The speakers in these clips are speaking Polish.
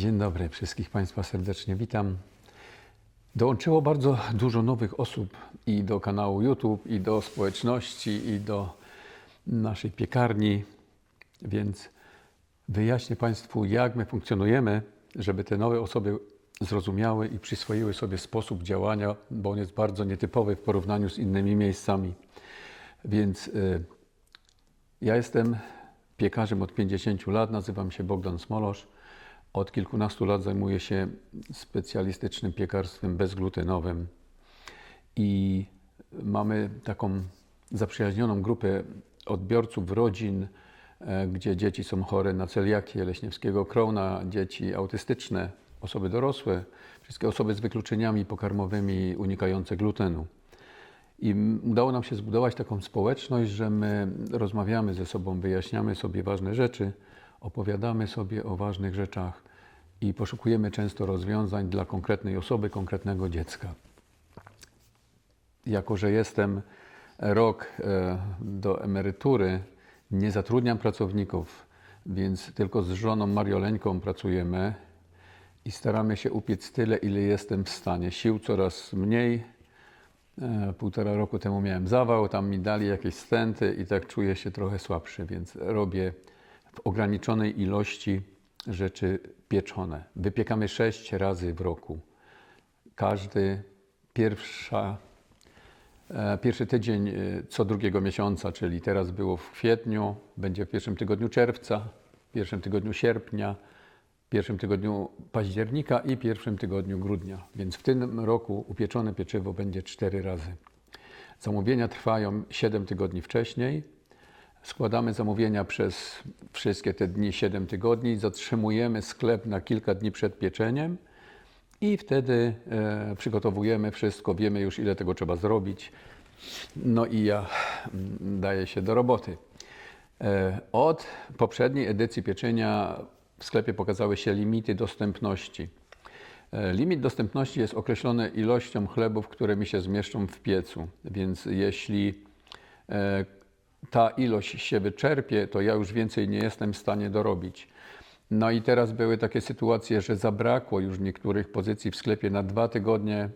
Dzień dobry, wszystkich Państwa serdecznie witam. Dołączyło bardzo dużo nowych osób i do kanału YouTube, i do społeczności, i do naszej piekarni, więc wyjaśnię Państwu, jak my funkcjonujemy, żeby te nowe osoby zrozumiały i przyswoiły sobie sposób działania, bo on jest bardzo nietypowy w porównaniu z innymi miejscami. Więc y, ja jestem piekarzem od 50 lat, nazywam się Bogdan Smolosz. Od kilkunastu lat zajmuję się specjalistycznym piekarstwem bezglutenowym i mamy taką zaprzyjaźnioną grupę odbiorców, rodzin, e, gdzie dzieci są chore na celiakię, leśniewskiego Crowna, dzieci autystyczne, osoby dorosłe, wszystkie osoby z wykluczeniami pokarmowymi unikające glutenu. I udało nam się zbudować taką społeczność, że my rozmawiamy ze sobą, wyjaśniamy sobie ważne rzeczy, opowiadamy sobie o ważnych rzeczach i poszukujemy często rozwiązań dla konkretnej osoby, konkretnego dziecka. Jako, że jestem rok e, do emerytury, nie zatrudniam pracowników, więc tylko z żoną Marioleńką pracujemy i staramy się upiec tyle, ile jestem w stanie. Sił coraz mniej, E, Półtora roku temu miałem zawał, tam mi dali jakieś stenty i tak czuję się trochę słabszy, więc robię w ograniczonej ilości rzeczy pieczone. Wypiekamy sześć razy w roku. Każdy pierwsza, e, pierwszy tydzień e, co drugiego miesiąca, czyli teraz było w kwietniu, będzie w pierwszym tygodniu czerwca, pierwszym tygodniu sierpnia, pierwszym tygodniu października i pierwszym tygodniu grudnia. Więc w tym roku upieczone pieczywo będzie cztery razy. Zamówienia trwają 7 tygodni wcześniej. Składamy zamówienia przez wszystkie te dni 7 tygodni. Zatrzymujemy sklep na kilka dni przed pieczeniem i wtedy e, przygotowujemy wszystko. Wiemy już, ile tego trzeba zrobić. No i ja mm, daję się do roboty. E, Od poprzedniej edycji pieczenia w sklepie pokazały się limity dostępności. E, Limit dostępności jest określony ilością chlebów, które mi się zmieszczą w piecu, więc jeśli e, ta ilość się wyczerpie, to ja już więcej nie jestem w stanie dorobić. No i teraz były takie sytuacje, że zabrakło już niektórych pozycji w sklepie na dwa tygodnie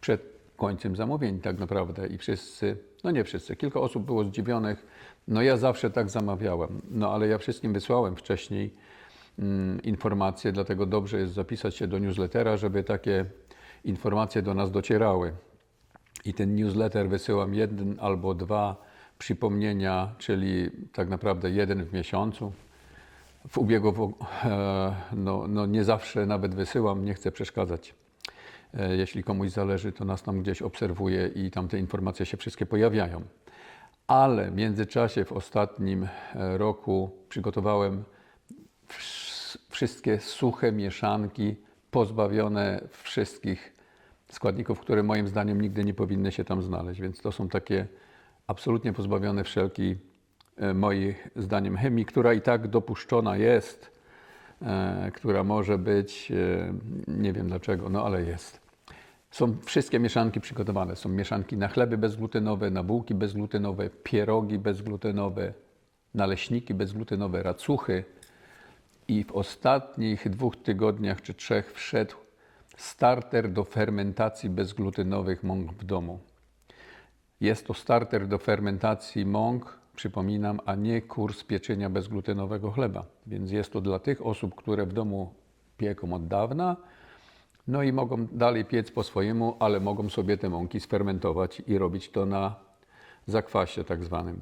przed końcem zamówień tak naprawdę i wszyscy, no nie wszyscy, kilka osób było zdziwionych. No ja zawsze tak zamawiałem, no ale ja wszystkim wysłałem wcześniej mm, informacje, dlatego dobrze jest zapisać się do newslettera, żeby takie informacje do nas docierały. I ten newsletter wysyłam jeden albo dwa przypomnienia, czyli tak naprawdę jeden w miesiącu. W ubiegu w- e, no, no nie zawsze nawet wysyłam, nie chcę przeszkadzać. E, Jeśli komuś zależy, to nas tam gdzieś obserwuje i tam te informacje się wszystkie pojawiają. Ale w międzyczasie, w ostatnim e, roku, przygotowałem wsz- wszystkie suche mieszanki, pozbawione wszystkich składników, które moim zdaniem nigdy nie powinny się tam znaleźć. Więc to są takie absolutnie pozbawione wszelkiej, moim zdaniem, chemii, która i tak dopuszczona jest, e, która może być, e, nie wiem dlaczego, no ale jest. Są wszystkie mieszanki przygotowane. Są mieszanki na chleby bezglutenowe, na bułki bezglutenowe, pierogi bezglutenowe, naleśniki bezglutenowe, racuchy. I w ostatnich dwóch tygodniach czy trzech wszedł starter do fermentacji bezglutenowych mąk w domu. Jest to starter do fermentacji mąk, przypominam, a nie kurs pieczenia bezglutenowego chleba. Więc jest to dla tych osób, które w domu pieką od dawna, no i mogą dalej piec po swojemu, ale mogą sobie te mąki sfermentować i robić to na zakwasie tak zwanym.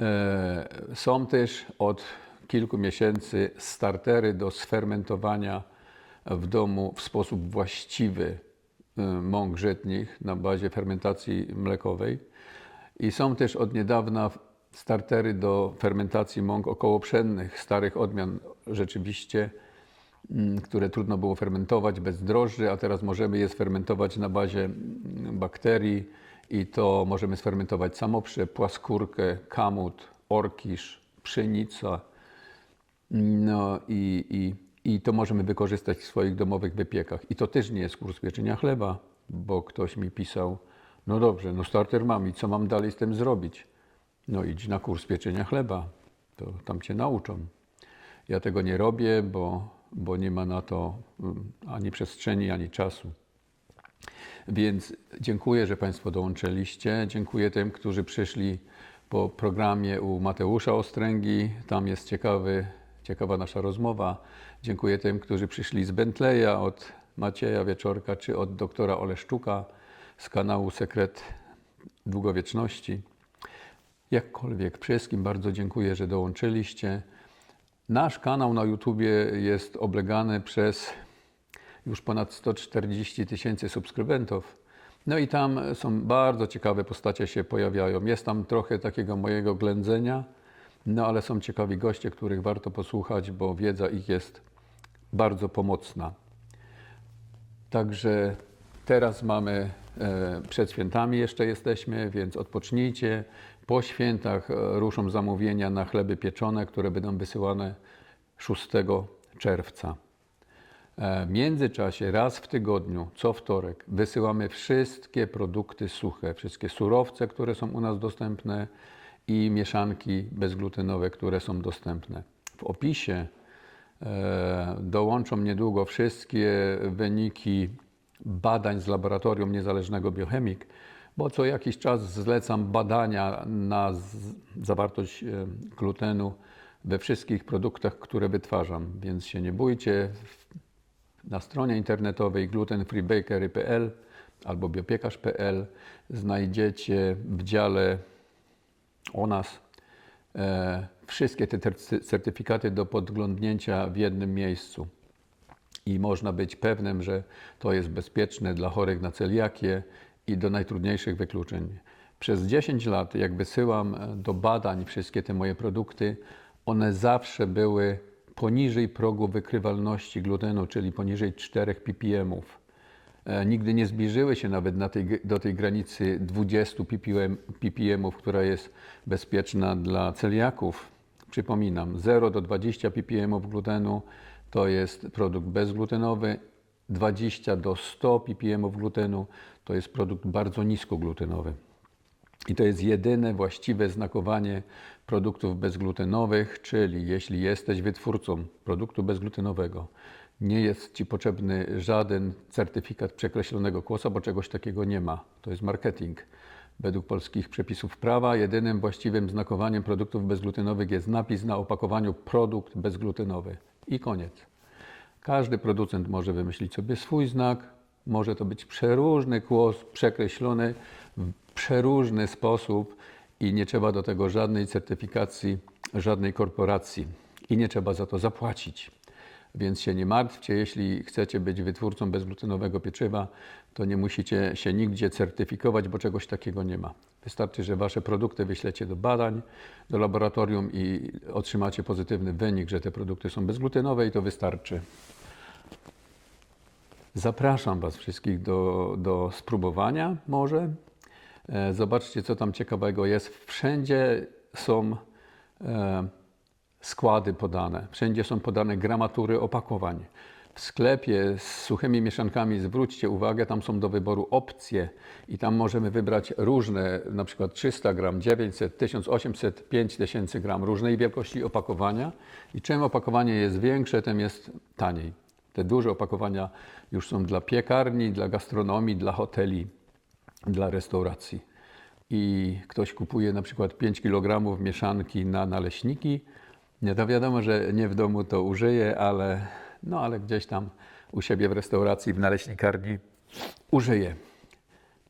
E, Są też od kilku miesięcy startery do sfermentowania w domu w sposób właściwy mąk żytnich na bazie fermentacji mlekowej. I są też od niedawna startery do fermentacji mąk okołopszennych, starych odmian rzeczywiście, mm, które trudno było fermentować bez drożdży, a teraz możemy je sfermentować na bazie mm, bakterii i to możemy sfermentować samoprze, płaskórkę, kamut, orkisz, pszenica. No i, i, i to możemy wykorzystać w swoich domowych wypiekach. I to też nie jest kurs pieczenia chleba, bo ktoś mi pisał, no dobrze, no starter mam i co mam dalej z tym zrobić? No idź na kurs pieczenia chleba, to tam cię nauczą. Ja tego nie robię, bo bo nie ma na to mm, ani przestrzeni, ani czasu. Więc dziękuję, że Państwo dołączyliście. Dziękuję tym, którzy przyszli po programie u Mateusza Ostręgi. Tam jest ciekawy, ciekawa nasza rozmowa. Dziękuję tym, którzy przyszli z Bentleya od Macieja Wieczorka czy od doktora Oleszczuka z kanału Sekret Długowieczności. Jakkolwiek, wszystkim bardzo dziękuję, że dołączyliście. Nasz kanał na YouTubie jest oblegany przez już ponad 140 tysięcy subskrybentów. No i tam są bardzo ciekawe postacie się pojawiają. Jest tam trochę takiego mojego ględzenia, no ale są ciekawi goście, których warto posłuchać, bo wiedza ich jest bardzo pomocna. Także teraz mamy, e, przed świętami jeszcze jesteśmy, więc odpocznijcie. Po świętach e, ruszą zamówienia na chleby pieczone, które będą wysyłane 6 czerwca. E, W międzyczasie raz w tygodniu, co wtorek, wysyłamy wszystkie produkty suche, wszystkie surowce, które są u nas dostępne i mieszanki bezglutenowe, które są dostępne. W opisie e, dołączą niedługo wszystkie wyniki badań z laboratorium niezależnego Biochemik, bo co jakiś czas zlecam badania na zawartość e, glutenu we wszystkich produktach, które wytwarzam, więc się nie bójcie. Na stronie internetowej glutenfreebakery.pl albo biopiekarz.pl znajdziecie w dziale o nas e, wszystkie te certyfikaty do podglądnięcia w jednym miejscu. I można być pewnym, że to jest bezpieczne dla chorych na celiakię i do najtrudniejszych wykluczeń. Przez 10 lat, jak wysyłam e, do badań wszystkie te moje produkty, one zawsze były poniżej progu wykrywalności glutenu, czyli poniżej 4 ppmów. E, Nigdy nie zbliżyły się nawet na tej, do tej granicy 20 ppm, która jest bezpieczna dla celiaków. Przypominam, 0 do 20 ppmów glutenu to jest produkt bezglutenowy, 20 do 100 ppmów glutenu to jest produkt bardzo niskoglutenowy. I to jest jedyne właściwe znakowanie produktów bezglutenowych, czyli jeśli jesteś wytwórcą produktu bezglutenowego, nie jest Ci potrzebny żaden certyfikat przekreślonego kłosa, bo czegoś takiego nie ma. To jest marketing. Według polskich przepisów prawa jedynym właściwym znakowaniem produktów bezglutenowych jest napis na opakowaniu produkt bezglutenowy. I koniec. Każdy producent może wymyślić sobie swój znak. Może to być przeróżny kłos, przekreślony w przeróżny sposób i nie trzeba do tego żadnej certyfikacji, żadnej korporacji i nie trzeba za to zapłacić. Więc się nie martwcie, jeśli chcecie być wytwórcą bezglutenowego pieczywa, to nie musicie się nigdzie certyfikować, bo czegoś takiego nie ma. Wystarczy, że wasze produkty wyślecie do badań, do laboratorium i otrzymacie pozytywny wynik, że te produkty są bezglutenowe i to wystarczy. Zapraszam Was wszystkich do, do spróbowania może. E, Zobaczcie, co tam ciekawego jest. Wszędzie są e, składy podane, wszędzie są podane gramatury opakowań. W sklepie z suchymi mieszankami zwróćcie uwagę, tam są do wyboru opcje i tam możemy wybrać różne, na przykład 300 gram, 900, 1800, 5000 gram, różnej wielkości opakowania i czym opakowanie jest większe, tym jest taniej. Te duże opakowania już są dla piekarni, dla gastronomii, dla hoteli, dla restauracji. I ktoś kupuje na przykład 5 kg mieszanki na naleśniki, nie to wiadomo, że nie w domu to użyje, ale, no, ale gdzieś tam u siebie w restauracji, w naleśnikarni użyje.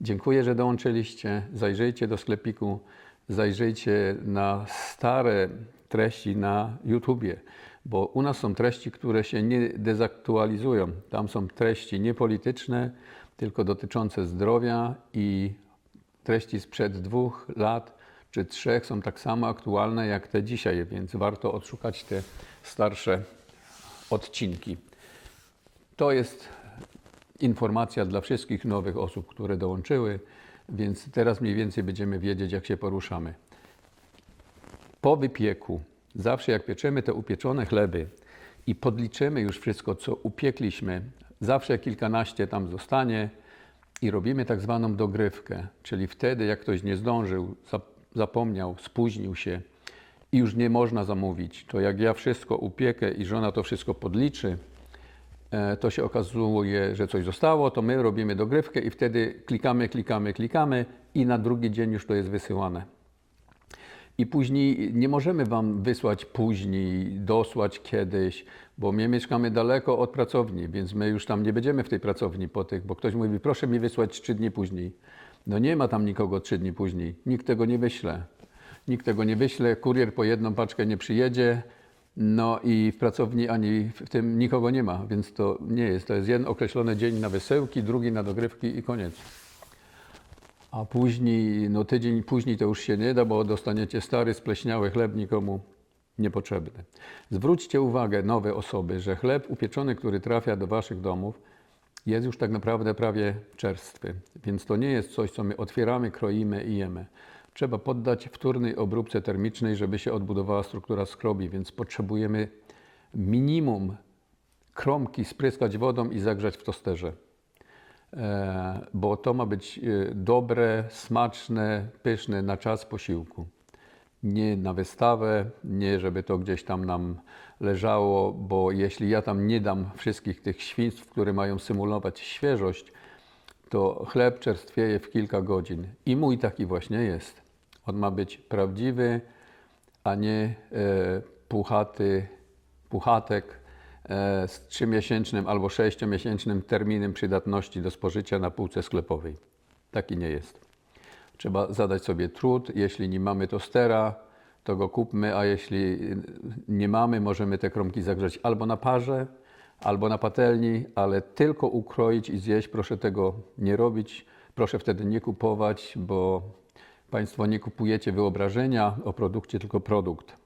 Dziękuję, że dołączyliście. Zajrzyjcie do sklepiku, zajrzyjcie na stare treści na YouTubie, bo u nas są treści, które się nie dezaktualizują. Tam są treści niepolityczne, tylko dotyczące zdrowia i treści sprzed dwóch lat czy trzech są tak samo aktualne jak te dzisiaj, więc warto odszukać te starsze odcinki. To jest informacja dla wszystkich nowych osób, które dołączyły, więc teraz mniej więcej będziemy wiedzieć, jak się poruszamy. Po wypieku, zawsze jak pieczemy te upieczone chleby i podliczymy już wszystko, co upiekliśmy, zawsze kilkanaście tam zostanie i robimy tak zwaną dogrywkę, czyli wtedy, jak ktoś nie zdążył, zapomniał, spóźnił się i już nie można zamówić, to jak ja wszystko upiekę i żona to wszystko podliczy, e, to się okazuje, że coś zostało, to my robimy dogrywkę i wtedy klikamy, klikamy, klikamy i na drugi dzień już to jest wysyłane. I później nie możemy Wam wysłać później, dosłać kiedyś, bo my mieszkamy daleko od pracowni, więc my już tam nie będziemy w tej pracowni po tych, bo ktoś mówi, proszę mi wysłać trzy dni później. No nie ma tam nikogo trzy dni później, nikt tego nie wyśle. Nikt tego nie wyśle, kurier po jedną paczkę nie przyjedzie, no i w pracowni ani w tym nikogo nie ma, więc to nie jest. To jest jeden określony dzień na wysyłki, drugi na dogrywki i koniec. A później, no tydzień później to już się nie da, bo dostaniecie stary, spleśniały chleb nikomu niepotrzebny. Zwróćcie uwagę, nowe osoby, że chleb upieczony, który trafia do waszych domów, jest już tak naprawdę prawie czerstwy. Więc to nie jest coś, co my otwieramy, kroimy i jemy. Trzeba poddać wtórnej obróbce termicznej, żeby się odbudowała struktura skrobi, więc potrzebujemy minimum kromki spryskać wodą i zagrzać w tosterze. E, bo to ma być e, dobre, smaczne, pyszne na czas posiłku. Nie na wystawę, nie żeby to gdzieś tam nam leżało, bo jeśli ja tam nie dam wszystkich tych świństw, które mają symulować świeżość, to chleb czerstwieje w kilka godzin. I mój taki właśnie jest. On ma być prawdziwy, a nie e, puchaty, puchatek e, z trzymiesięcznym albo sześciomiesięcznym terminem przydatności do spożycia na półce sklepowej. Taki nie jest. Trzeba zadać sobie trud. Jeśli nie mamy tostera, to go kupmy, a jeśli nie mamy, możemy te kromki zagrzać albo na parze, albo na patelni, ale tylko ukroić i zjeść. Proszę tego nie robić. Proszę wtedy nie kupować, bo Państwo nie kupujecie wyobrażenia o produkcie, tylko produkt.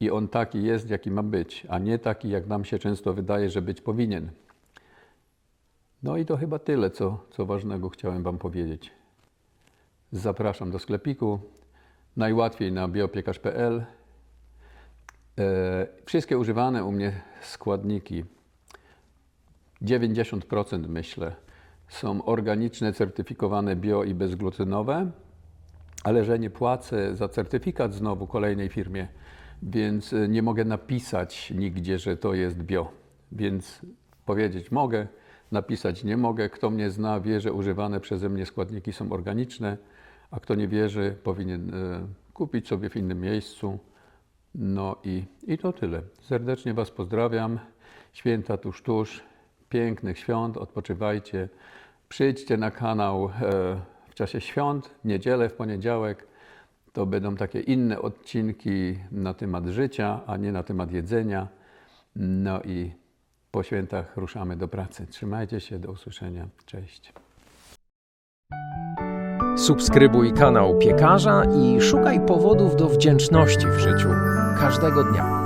I on taki jest, jaki ma być, a nie taki, jak nam się często wydaje, że być powinien. No i to chyba tyle, co, co ważnego chciałem Wam powiedzieć. Zapraszam do sklepiku. Najłatwiej na biopiekarz.pl. E, wszystkie używane u mnie składniki, 90% myślę, są organiczne, certyfikowane bio i bezglutenowe, ale że nie płacę za certyfikat znowu kolejnej firmie, więc e, nie mogę napisać nigdzie, że to jest bio. Więc powiedzieć mogę, napisać nie mogę. Kto mnie zna, wie, że używane przeze mnie składniki są organiczne, a kto nie wierzy, powinien e, kupić sobie w innym miejscu. No i, i to tyle. Serdecznie Was pozdrawiam. Święta tuż, tuż. Pięknych świąt, odpoczywajcie. Przyjdźcie na kanał e, w czasie świąt, w niedzielę, w poniedziałek. To będą takie inne odcinki na temat życia, a nie na temat jedzenia. No i po świętach ruszamy do pracy. Trzymajcie się, do usłyszenia. Cześć. Subskrybuj kanał piekarza i szukaj powodów do wdzięczności w życiu każdego dnia.